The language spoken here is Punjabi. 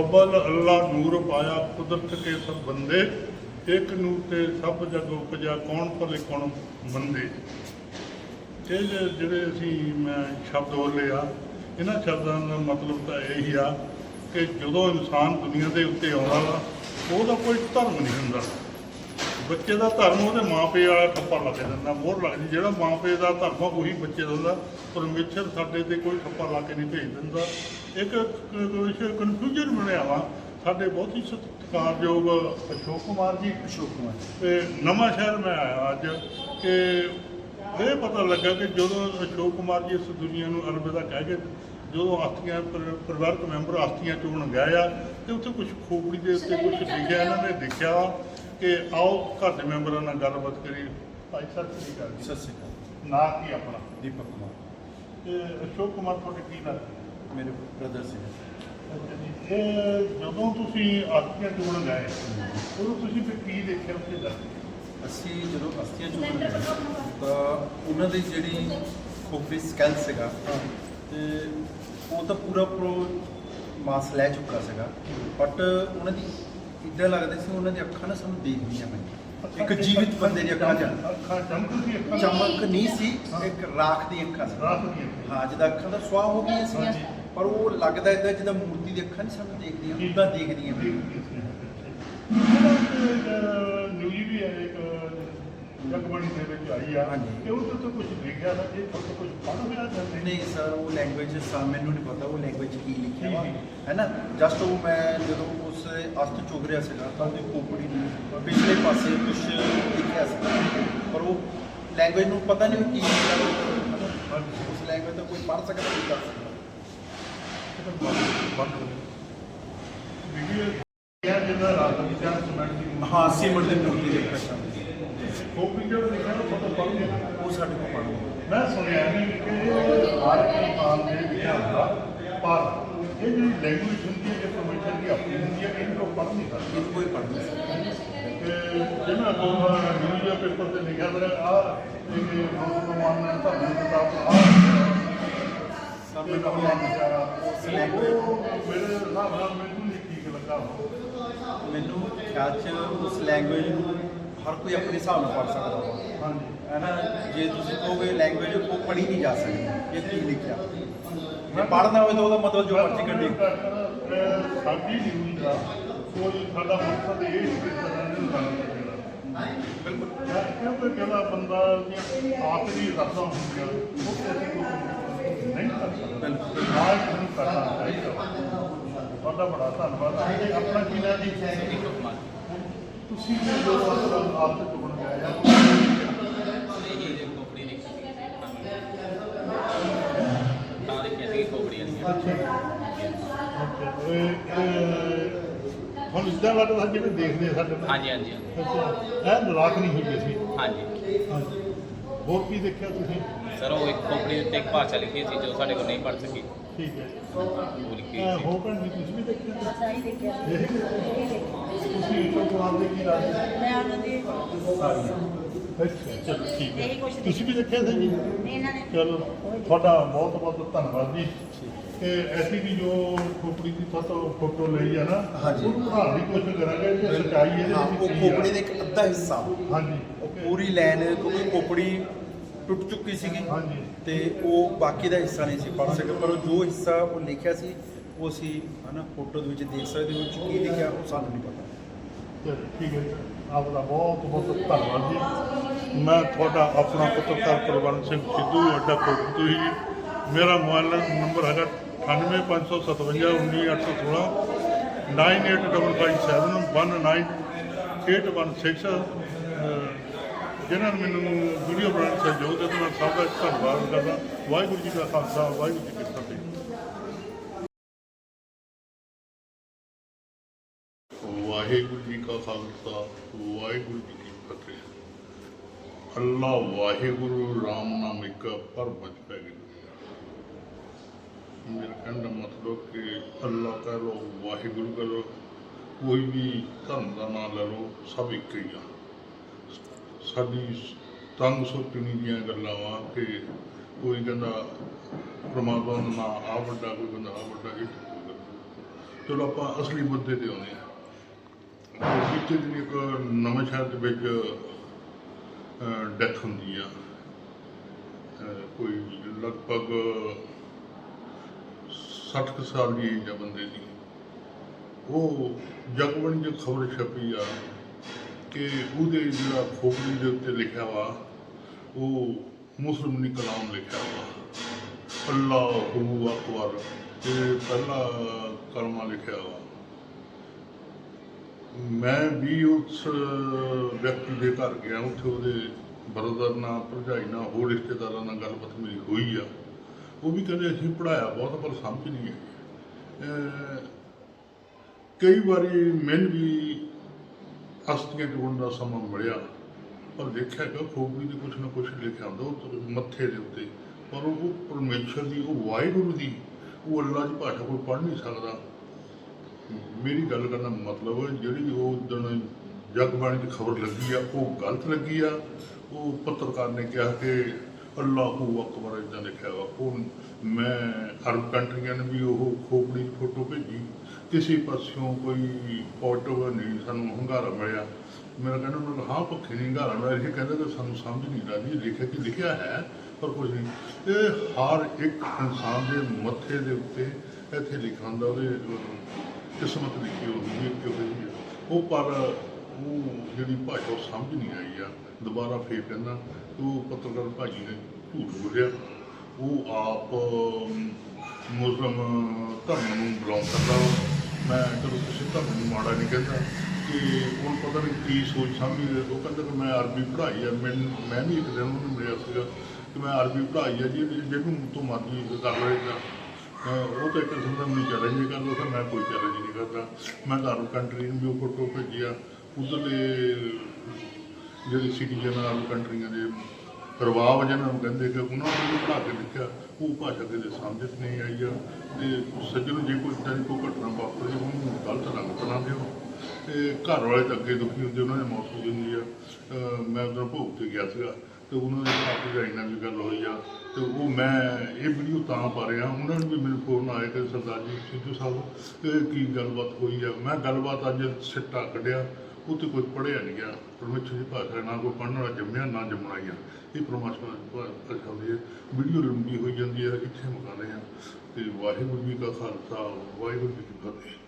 ਫਬਲ ਅੱਲਾ ਨੂਰ ਪਾਇਆ ਕੁਦਰਤ ਕੇ ਸਭ ਬੰਦੇ ਇੱਕ ਨੂਰ ਤੇ ਸਭ ਜਗ ਉਪਜਾ ਕੌਣ ਭਲੇ, ਕੌਣ ਬੰਦੇ ਇਹ ਜਿਹੜੇ ਅਸੀਂ, ਮੈਂ ਸ਼ਬਦ ਬੋਲੇ ਆ ਇਹਨਾਂ ਸ਼ਬਦਾਂ ਦਾ ਮਤਲਬ ਤਾਂ ਇਹੀ ਆ ਕਿ ਜਦੋਂ ਇਨਸਾਨ ਦੁਨੀਆ ਦੇ ਉੱਤੇ ਆਉਂਦਾ ਵਾ, ਉਹਦਾ ਕੋਈ ਧਰਮ ਨਹੀਂ ਹੁੰਦਾ। ਬੱਚੇ ਦਾ ਧਰਮ ਉਹਦੇ ਮਾਪੇ ਵਾਲਾ ਠੱਪਾ ਲੱਗ ਜਾਂਦਾ ਮੋਹਰ ਲੱਗਦੀ ਜਿਹੜਾ ਮਾਪੇ ਦਾ ਧਰਮ ਆ ਉਹੀ ਬੱਚੇ ਦਾ ਹੁੰਦਾ। ਪਰਮੇਸ਼ਰ ਸਾਡੇ ਤੇ ਕੋਈ ਠੱਪਾ ਲਾ ਕੇ ਨਹੀਂ ਭੇਜ ਦਿੰਦਾ। ਇੱਕ ਕਨਫਿਊਜ਼ਨ ਬਣਿਆ ਵਾ। ਸਾਡੇ ਬਹੁਤ ਹੀ ਸਤਿਕਾਰਯੋਗ ਅਸ਼ੋਕ ਕੁਮਾਰ ਜੀ। ਅਸ਼ੋਕ ਕੁਮਾਰ ਤੇ ਨਵਾਂ ਸ਼ਹਿਰ ਮੈਂ ਆਇਆ ਅੱਜ ਕਿ ਇਹ ਪਤਾ ਲੱਗਾ ਕਿ ਜਦੋਂ ਅਸ਼ੋਕ ਕੁਮਾਰ ਜੀ ਇਸ ਦੁਨੀਆ ਨੂੰ ਅਲਵਿਦਾ ਕਹਿ ਕੇ ਜਦੋਂ ਆਸਤੀਆਂ ਪਰ- ਪਰਿਵਾਰਕ ਮੈਂਬਰ ਆਸਤੀਆਂ ਚੋਣ ਗਏ ਆ ਤੇ ਉੱਥੇ ਕੁਝ ਖੋਪੜੀ ਦੇ ਉੱਤੇ ਕੁਝ ਲਿਖਿਆ ਇਹਨਾਂ ਨੇ ਦੇਖਿਆ। ਕਿ ਆਓ ਘਰ ਦੇ ਮੈਂਬਰਾਂ ਨਾਲ ਗੱਲਬਾਤ ਕਰੀ ਭਾਈ ਸਤਿ ਸ੍ਰੀ ਅਕਾਲ ਜੀ। ਸਤਿ ਸ਼੍ਰੀ ਅਕਾਲ। ਨਾਂ ਕੀ ਆਪਣਾ? ਦੀਪਕ ਕੁਮਾਰ। ਤੇ ਅਸ਼ੋਕ ਕੁਮਾਰ ਤੁਹਾਡੇ ਕੀ ਲੱਗਦਾ ਮੇਰੇ ਬ੍ਰਦਰ ਸੀ। ਇਹ ਜਦੋਂ ਤੁਸੀਂ ਆਸਤੀਆਂ ਚੋਣ ਗਏ ਉਦੋਂ ਤੁਸੀਂ ਫਿਰ ਕੀ ਦੇਖਿਆ ਉੱਥੇ ਜਾ ਕੇ ਅਸੀਂ ਜਦੋਂ ਅਸਥੀਆਂ ਚੁੱਕਣ ਗਏ ਤਾਂ ਉਹਨਾਂ ਦੀ ਜਿਹੜੀ ਖੋਪੜੀ ਸਕੈਲ ਸੀਗਾ ਤੇ ਉਹ ਤਾਂ ਪੂਰਾ ਪ੍ਰੋ ਮਾਸ ਲੈ ਚੁੱਕਾ ਸੀਗਾ। ਬਟ ਉਹਨਾਂ ਦੀ ਇੱਦਾਂ ਲੱਗਦਾ ਸੀ ਉਹਨਾਂ ਦੀ ਅੱਖਾਂ ਨਾ ਸਾਨੂੰ ਦੇਖਦੀਆਂ ਮੈਂ ਇੱਕ ਜੀਵਿਤ ਬੰਦੇ ਦੀ ਅੱਖਾਂ ਚ ਅੱਖਾਂ ਚਮਕਦੀ ਅੱਖਾਂ ਚਮਕ ਨਹੀਂ ਸੀ ਇੱਕ ਰਾਖ ਦੀ ਅੱਖਾਂ ਸੀ ਰਾਤ ਦੀਆਂ ਅੱਖਾਂ। ਹਾਂ ਜਿਹਦਾ ਅੱਖਾਂ ਦਾ ਸੁਆਹ ਹੋ ਗਈਆਂ ਸੀ। ਪਰ ਉਹ ਲੱਗਦਾ ਇਦਾਂ ਜਿੱਦਾਂ ਮੂਰਤੀ ਦੀ ਅੱਖਾਂ ਨਹੀਂ ਸਾਨੂੰ ਦੇਖਦੀਆਂ ਉਦਾਂ ਦੇਖਦੀਆਂ ਮੈਨੂੰ। ਨਿਊਜ਼ ਵੀ ਹੈ ਇੱਕ ਜਗਬਾਣੀ ਦੇ ਵਿੱਚ ਆਈ ਆ ਹਾਂਜੀ। ਕਿ ਉਹਦੇ ਤੋਂ ਕੁਝ ਲਿਖਿਆ ਤਾਂ ਇਹ ਤੋਂ ਕੁਝ ਪੜ੍ਹ ਹੋਇਆ ਜਾਂਦੇ ਨਹੀਂ? ਸਰ ਉਹ ਲੈਂਗੁਏਜ ਸਾ ਮੈਨੂੰ ਨਹੀਂ ਪਤਾ ਉਹ ਲੈਂਗੁਏਜ ਕੀ ਲਿਖਿਆ ਵਾ। ਜੀ, ਹੈ ਨਾ? ਜਸਟ ਉਹ ਮੈਂ ਜਦੋਂ ਉਸ ਅਸਤ ਚੁਗ ਰਿਹਾ ਸੀਗਾ ਤਾਂ ਉਹਦੀ ਕੋਪੜੀ ਨੂੰ ਪਿਛਲੇ ਪਾਸੇ ਕੁਝ ਲਿਖਿਆ ਸੀ। ਪਰ ਉਹ ਲੈਂਗੁਏਜ ਨੂੰ ਪਤਾ ਨਹੀਂ ਉਹ ਕੀ ਲਿਖਿਆ ਵਾ। ਉਸ ਲੈਂਗੁਏਜ ਤੋਂ ਕੋਈ ਪੜ੍ਹ ਸਕਦਾ ਨਹੀਂ ਕਰ ਸਕਦਾ। ਵੀਡੀਓ ਇਹ ਜਿਹੜਾ ਰਾਤ ਦੀ ਚਾਹ ਸਮਝ ਦੀ ਹਾਂ ਸੀਮਟ ਦੇ ਮੂਰਤੀ ਦੇ ਪ੍ਰਸ਼ਨ ਉਹ ਵੀਡੀਓ ਲਿਖਿਆ ਤਾਂ ਫੋਟੋ ਪੜ੍ਹ ਲਿਆ ਉਹ ਸਾਡੇ ਕੋਲ ਪੜ੍ਹ ਲਓ ਮੈਂ ਸੁਣਿਆ ਕਿ ਹਰ ਇਨਸਾਨ ਦੇ ਹੁੰਦਾ ਪਰ ਇਹ ਜਿਹੜੀ ਲੈਂਗੁਏਜ ਹੁੰਦੀ ਹੈ ਇਨਫੋਰਮੇਸ਼ਨ ਦੀ ਆਪਣੀ ਹੁੰਦੀ ਹੈ ਇਹਨੂੰ ਲੋਕ ਪੜ੍ਹ ਨਹੀਂ ਸਕਦੇ। ਕੋਈ ਪੜ੍ਹ ਨਹੀਂ ਸਕਦਾ। ਜਿਹਨਾਂ ਕੋਲ ਨਿਊਜ਼ ਪੇਪਰ ਤੇ ਲਿਖਿਆ ਹੋਇਆ ਆ ਇਹ ਮੁਸਲਮਾਨ ਤਾਂ ਕਿਤਾਬ ਆ ਨੂੰ ਕਹੋ ਕਹੋ ਵਿਚਾਰਾ language- ਮੇਰੇ ਨਾਲ ਮੈਨੂੰ ਨਹੀਂ ਠੀਕ ਲੱਗਾ ਉਹ। ਮੈਨੂੰ ਖਿਆਲ ਚ ਉਸ ਲੈਂਗੁਏਜ ਨੂੰ ਹਰ ਕੋਈ ਆਪਣੇ ਹਿਸਾਬ ਨਾਲ ਪੜ੍ਹ ਸਕਦਾ ਵਾ ਹਾਂਜੀ। ਹੈ ਨਾ? ਜੇ ਤੁਸੀਂ ਕਹੋਗੇ ਲੈਂਗੁਏਜ ਉਹ ਪੜ੍ਹੀ ਨਹੀਂ ਜਾ ਸਕਦੀ ਇਹ ਕੀ ਲਿਖਿਆ? ਜੇ ਪੜ੍ਹਨਾ ਹੋਵੇ ਤਾਂ ਉਹਦਾ ਮਤਲਬ ਜੋ ਮਰਜ਼ੀ ਕੱਢੀ। ਸਾਡੀ ਨਿਊਜ਼ ਦਾ ਕੋਈ ਸਾਡਾ ਮਕਸਦ ਇਹ ਨਹੀਂ ਕਿ ਬਿਲਕੁਲ। ਕਿਉਂਕਿ ਜਿਹੜਾ ਬੰਦਾ ਦੀਆਂ ਆਖਰੀ ਰਸਾਂ ਹੁੰਦੀਆਂ ਉਹ ਤੇ ਅਸੀਂ ਕੋਈ ਨਹੀਂ ਕਰ ਸਕਦੇ। ਬਿਲਕੁਲ। ਨਾਲ ਨੂੰ ਕਰਨਾ ਚਾਹੀਦਾ। ਤੁਹਾਡਾ ਬੜਾ ਧੰਨਵਾਦ। ਆਪਣਾ ਕੀ ਨਾਮ ਜੀ? ਤੁਸੀਂ ਵੀ ਜੋ ਆਪ ਤੋਂ ਚੁਣ ਗਏ ਆ ਤਾਂ ਦੇਖਿਆ ਸੀ ਖੋਪੜੀ ਵਾਲੀ ਹੁਣ ਇਦਾਂ ਲੱਗਦਾ ਜਿਵੇਂ ਦੇਖਦੇ ਸਾਡੇ ਹਾਂਜੀ ਹਾਂਜੀ। ਇਹ ਨਰਾਕ ਨਹੀਂ ਹੋਈ ਸੀ ਹਾਂਜੀ। ਹਾਂਜੀ। ਹੋਰ ਕੀ ਦੇਖਿਆ ਤੁਸੀਂ? ਸਰ ਉਹ ਇੱਕ ਖੋਪੜੀ ਉੱਤੇ ਇੱਕ ਭਾਸ਼ਾ ਲਿਖੀ ਸੀ ਜੋ ਸਾਡੇ ਕੋਲ ਨਹੀਂ ਪੜ੍ਹ ਸਕੀ। ਠੀਕ ਹੈ। ਉਹ ਲਿਖੀ ਇਹ ਸੀ। ਹੋ ਭੈਣ ਜੀ ਤੁਸੀਂ ਵੀ ਦੇਖਿਆ ਸਾਰੀ ਦੇਖਿਆ ਦੇਖ ਤੁਸੀਂ ਅਸ਼ੋਕ ਕੁਮਾਰ ਦੇ ਕੀ ਰਾਜ ਮੈਂ ਉਹਨਾਂ ਦੀ ਅੱਛਾ ਚਲੋ ਠੀਕ ਹੈ। ਇਹੀ ਕੁਛ ਤੁਸੀਂ ਵੀ ਦੇਖਿਆ ਸੀ ਜੀ? ਨਹੀਂ ਇਹਨਾਂ ਨੇ। ਚਲੋ ਤੁਹਾਡਾ ਬਹੁਤ ਬਹੁਤ ਧੰਨਵਾਦ ਜੀ। ਕਿ ਐਸੀ ਵੀ ਜੋ ਖੋਪੜੀ ਦੀ ਫੋਟੋ ਫੋਟੋ ਲਈ ਆ ਨਾ ਹਾਂਜੀ। ਉਹਨੂੰ ਬਣਾਉਣ ਦੀ ਕੋਸ਼ਿਸ਼ ਕਰਾਂਗੇ ਕਿ ਸੱਚਾਈ ਇਹਦੇ ਹਾਂ ਵਿੱਚ ਉਹ ਕੀ ਆ। ਕੋਪੜੀ ਦਾ ਇੱਕ ਅੱਧਾ ਹਿੱਸਾ। ਹਾਂਜੀ। ਉਹ ਪੂਰੀ ਲਾਈਨ ਕਿਉਂਕਿ ਕੋਪੜੀ ਟੁੱਟ ਚੁੱਕੀ ਸੀਗੀ ਹਾਂਜੀ ਤੇ ਉਹ ਬਾਕੀ ਦਾ ਹਿੱਸਾ ਨਹੀਂ ਸੀ ਪੜ੍ਹ ਸਕੇ ਪਰ ਉਹ ਜੋ ਹਿੱਸਾ ਉਹ ਲਿਖਿਆ ਸੀ ਉਹ ਅਸੀਂ ਹਨਾ ਫੋਟੋ ਦੇ ਵਿੱਚ ਦੇਖ ਸਕਦੇ ਹਾਂ 'ਚ ਕੀ ਲਿਖਿਆ ਉਹ ਸਾਨੂੰ ਨਹੀਂ ਪਤਾ ਚਲੋ ਠੀਕ ਹੈ ਜੀ। ਆਪ ਦਾ ਬਹੁਤ ਬਹੁਤ ਧੰਨਵਾਦ ਜੀ ਮੈਂ ਤੁਹਾਡਾ ਆਪਣਾ ਪੱਤਰਕਾਰ ਕੁਲਵੰਤ ਸਿੰਘ ਸਿੱਧੂ ਅੱਡਾ ਕੋਟੂ ਜੀ ਮੇਰਾ ਮੋਬਾਈਲ ਨੰਬਰ ਹੈਗਾ 9855719816 9855719816 ਜਿਨ੍ਹਾਂ ਨੇ ਮੈਨੂੰ ਵੀਡੀਓ ਬਣਾਉਣ ਸਹਿਯੋਗ ਦਿੱਤਾ, ਮੈਂ ਸਭ ਦਾ ਧੰਨਵਾਦ ਕਰਦਾ। ਵਾਹਿਗੁਰੂ ਜੀ ਕਾ ਖਾਲਸਾ, ਵਾਹਿਗੁਰੂ ਜੀ ਕੀ ਫਤਿਹ। ਵਾਹਿਗੁਰੂ ਜੀ ਕਾ ਖਾਲਸਾ, ਵਾਹਿਗੁਰੂ ਜੀ ਕੀ ਫਤਿਹ। ਅੱਲਾ ਵਾਹਿਗੁਰੂ, ਰਾਮ ਨਾਮ ਇੱਕ ਪਰਮਜ ਪੈ ਗਿਆ ਮੇਰੇ ਕਹਿਣ ਦਾ ਮਤਲਬ ਕਿ ਅੱਲਾ ਕਹਿ ਲੋ ਵਾਹਿਗੁਰੂ ਕਹਿ ਲੋ ਕੋਈ ਵੀ ਧਰਮ ਦਾ ਨਾਮ ਲੈ ਲਓ, ਸਭ ਇੱਕ ਹੀ ਆ। ਸਾਡੀ ਤੰਗ ਸੋਚਣੀ ਦੀਆਂ ਗੱਲਾਂ ਵਾ ਕਿ ਕੋਈ ਕਹਿੰਦਾ ਪ੍ਰਮਾਤਮਾ ਦਾ ਨਾਮ ਆ ਵੱਡਾ, ਕੋਈ ਕਹਿੰਦਾ ਆ ਵੱਡਾ, ਇਹ ਚਲੋ ਆਪਾਂ ਅਸਲੀ ਮੁੱਦੇ ਤੇ ਆਉਂਦੇ ਹਾਂ। ਵਿੱਚੇ ਦਿਨ ਇੱਕ ਨਵਾਂ ਸ਼ਹਿਰ ਦੇ ਵਿੱਚ ਡੈਥ ਹੁੰਦੀ ਆ। ਕੋਈ ਲਗਭਗ 60 ਕੁ ਸਾਲ ਦੀ ਏਜ ਆ ਬੰਦੇ ਦੀ। ਉਹ ਜਗਬਣੀ ਦੀ ਖਬਰ ਛਪੀ ਆ ਕਿ ਉਹਦੇ ਜਿਹੜਾ ਖੋਪੜੀ ਦੇ ਉੱਤੇ ਲਿਖਿਆ ਵਾ, ਉਹ ਮੁਸਲਮ ਨੇ ਕਲਾਮ ਲਿਖਿਆ ਵਾ। ਅੱਲਾਹੁ ਅਕਬਰ, ਇਹ ਪਹਿਲਾ ਕਲਮਾ ਲਿਖਿਆ ਵਾ। ਮੈਂ ਵੀ ਉਸ ਵਿਅਕਤੀ ਦੇ ਘਰ ਗਿਆ, ਉੱਥੇ ਉਹਦੇ ਬਰਦਰ ਨਾਲ, ਭਰਜਾਈ ਨਾਲ, ਹੋਰ ਰਿਸ਼ਤੇਦਾਰਾਂ ਨਾਲ ਗੱਲਬਾਤ ਮੇਰੀ ਹੋਈ ਆ। ਉਹ ਵੀ ਕਹਿੰਦੇ ਅਸੀਂ ਪੜਾਇਆ ਬਹੁਤ, ਪਰ ਸਮਝ ਨਹੀਂ ਆਈ। ਕਈ ਵਾਰੀ ਮੈਨੂੰ ਵੀ ਅਸਤੀਆਂ ਜੋੜਨ ਦਾ ਸਮਾਂ ਮਿਲਿਆ ਪਰ ਦੇਖਿਆ ਕਿ ਖੋਪੜੀ ਦੇ ਕੁਛ ਨਾ ਕੁਛ ਲਿਖਿਆ ਹੁੰਦਾ ਉਹ ਮੱਥੇ ਦੇ ਉੱਤੇ। ਪਰ ਉਹ ਪਰਮੇਸ਼ਰ ਦੀ, ਉਹ ਵਾਹਿਗੁਰੂ ਦੀ, ਉਹ ਅੱਲਾ ਦੀ ਭਾਸ਼ਾ ਕੋਈ ਪੜ੍ਹ ਨਹੀਂ ਸਕਦਾ। ਮੇਰੀ ਗੱਲ ਕਰਨ ਦਾ ਮਤਲਬ ਜਿਹੜੀ ਉਹ ਦਿਨ ਜਗਬਾਣੀ ਦੀ ਖਬਰ ਲੱਗੀ ਆ, ਉਹ ਗਲਤ ਲੱਗੀ ਆ। ਉਹ ਪੱਤਰਕਾਰ ਨੇ ਕਿਹਾ ਕਿ ਅੱਲਾਹੂ ਅਕਬਰ ਇਦਾਂ ਲਿਖਿਆ ਵਾ। ਉਹ ਮੈਂ ਅਰਬ ਕੰਟਰੀਆਂ ਨੇ ਵੀ ਉਹ ਖੋਪੜੀ ਦੀ ਫੋਟੋ ਭੇਜੀ। ਕਿਸੇ ਪਾਸਿਓਂ ਕੋਈ ਪੋਜ਼ਿਟਿਵ ਨਹੀਂ ਸਾਨੂੰ ਹੰਗਾਰਾ ਮਿਲਿਆ। ਮੇਰਾ ਕਹਿੰਦਾ ਉਹਨਾਂ ਨੂੰ ਹਾਂ ਭੁੱਖੇ ਨਹੀਂ ਹੰਗਾਰਾ ਮਿਲਿਆ। ਇਹ ਕਹਿੰਦਾ ਕਿ ਸਾਨੂੰ ਸਮਝ ਨਹੀਂ ਰਹੀ ਲਿਖਿਆ ਕਿ ਲਿਖਿਆ ਹੈ ਪਰ ਕੁਝ ਨਹੀਂ। ਇਹ ਹਰ ਇੱਕ ਇਨਸਾਨ ਦੇ ਮੱਥੇ ਦੇ ਉੱਤੇ ਇੱਥੇ ਲਿਖਣ ਦਾ ਉਹਦੇ ਕਿਸਮਤ ਲਿਖੀ ਹੁੰਦੀ ਹੈ ਕਿਉਂ ਜਿਹੀ ਹੈ ਉਹ ਪਰ ਉਹ ਜਿਹੜੀ ਭਾਸ਼ਾ ਉਹ ਸਮਝ ਨਹੀਂ ਆਈ ਆ। ਦੁਬਾਰਾ ਫੇਰ ਕਹਿੰਦਾ ਉਹ ਪੱਤਰਕਾਰ ਭਾਜੀ ਨੇ ਝੂਠ ਬੋਲਿਆ। ਉਹ ਆਪ ਅਮ, ਮੁਸਲਮ ਧਰਮ ਨੂੰ ਬਿਲੋਂਗ ਕਰਦਾ ਵਾ। ਮੈਂ ਚਲੋ ਕਿਸੇ ਧਰਮ ਨੂੰ ਮਾੜਾ ਨਹੀਂ ਕਹਿੰਦਾ ਕਿ ਉਹਨੂੰ ਪਤਾ ਨਹੀਂ ਕੀ ਸੋਚ ਸਮਝੀ ਉਹ ਕਹਿੰਦਾ ਕਿ ਮੈਂ ਅਰਬੀ ਪੜ੍ਹਾਈ ਆ ਮੈਂ ਮੈਂ ਵੀ ਇੱਕ ਦਿਨ ਉਹਨੂੰ ਮਿਲਿਆ ਸੀਗਾ ਕਿ ਮੈਂ ਅਰਬੀ ਪੜ੍ਹਾਈ ਆ ਜੀ ਜਿਹਨੂੰ ਤੋਂ ਮਰਜ਼ੀ ਕਰ ਲਏਗਾ ਅਹ, ਉਹ ਤਾਂ ਇੱਕ ਕਿਸਮ ਦਾ ਮੈਨੂੰ ਚੈਲੰਜ ਕਰਦਾ ਤਾਂ ਮੈਂ ਕੋਈ ਚੈਲੰਜ ਨਹੀਂ ਕਰਦਾ। ਮੈਂ ਤਾਂ ਕੰਟਰੀ ਨੂੰ ਵੀ ਉਹ ਫੋਟੋ ਭੇਜਿਆ। ਆ ਉਧਰਲੇ ਜਿਹੜੇ ਸਿਟੀਜ਼ਨ ਅਰਬ ਕੰਟਰੀਆਂ ਦੇ ਪ੍ਰਭਾਵ ਜਿਹਨਾਂ ਨੂੰ ਕਹਿੰਦੇ ਕਿ ਉਹਨਾਂ ਨੂੰ ਵੀ ਕੇ ਲਿਖਿਆ, ਉਹ ਭਾਸ਼ਾ ਦੇ ਸਮਝ 'ਚ ਨਹੀਂ ਆਈ ਆ। ਤੇ ਸੱਜਣ ਜੇ ਕੋਈ ਇੱਦਾਂ ਦੀ ਕੋਈ ਘਟਨਾ ਵਾਪਰੀ, ਉਹਨੂੰ ਗਲਤ ਰੰਗ ਬਣਾ ਦਿਓ। ਤੇ ਘਰ ਵਾਲੇ ਤਾਂ ਅੱਗੇ ਦੁਖੀ ਹੁੰਦੇ, ਉਹਨਾਂ ਦੀ ਮੌਤ ਹੋ ਜਾਂਦੀ ਆ। ਮੈਂ ਉਧਰ ਭੋਗ ਤੇ ਗਿਆ ਸੀਗਾ, ਤੇ ਉਹਨਾਂ ਦੇ ਭਰਾ ਭਰਜਾਈ ਨਾਲ ਵੀ ਗੱਲ ਹੋਈ ਆ। ਤੇ ਉਹ ਮੈਂ ਇਹ ਵੀਡੀਓ ਤਾਂ ਪਾ ਰਿਹਾ, ਉਹਨਾਂ ਨੂੰ ਵੀ ਮੈਨੂੰ ਫੋਨ ਆਇਆ ਕਿ ਸਰਦਾਰ ਜੀ, ਸਿੱਧੂ ਸਾਹਿਬ ਕੀ ਗੱਲਬਾਤ ਹੋਈ ਆ? ਮੈਂ ਗੱਲਬਾਤ ਅੱਜ ਸਿੱਟਾ ਕੱਢਿਆ। ਉਹ ਤੇ ਕੁਝ ਪੜਿਆ ਨਹੀਂ ਗਿਆ। ਪਰਮੇਸ਼ਰ ਦੀ ਭਾਸ਼ਾ ਨਾ ਕੋਈ ਪੜ੍ਹਨ ਵਾਲਾ ਜੰਮਿਆ, ਨਾ ਜੰਮਣਾ ਹੀ ਆ। ਇਹ ਪਰਮਾਤਮਾ ਦੀ ਭਾ- ਭਾਸ਼ਾ ਹੁੰਦੀ ਹੈ। ਵੀਡੀਓ ਲੰਬੀ ਹੋਈ ਜਾਂਦੀ ਹੈ। ਇੱਥੇ ਮੁਕਾਉਂਦੇ ਆ। ਤੇ ਵਾਹਿਗੁਰੂ ਜੀ ਕਾ ਖਾਲਸਾ, ਵਾਹਿਗੁਰੂ ਜੀ ਕੀ ਫਤਿਹ।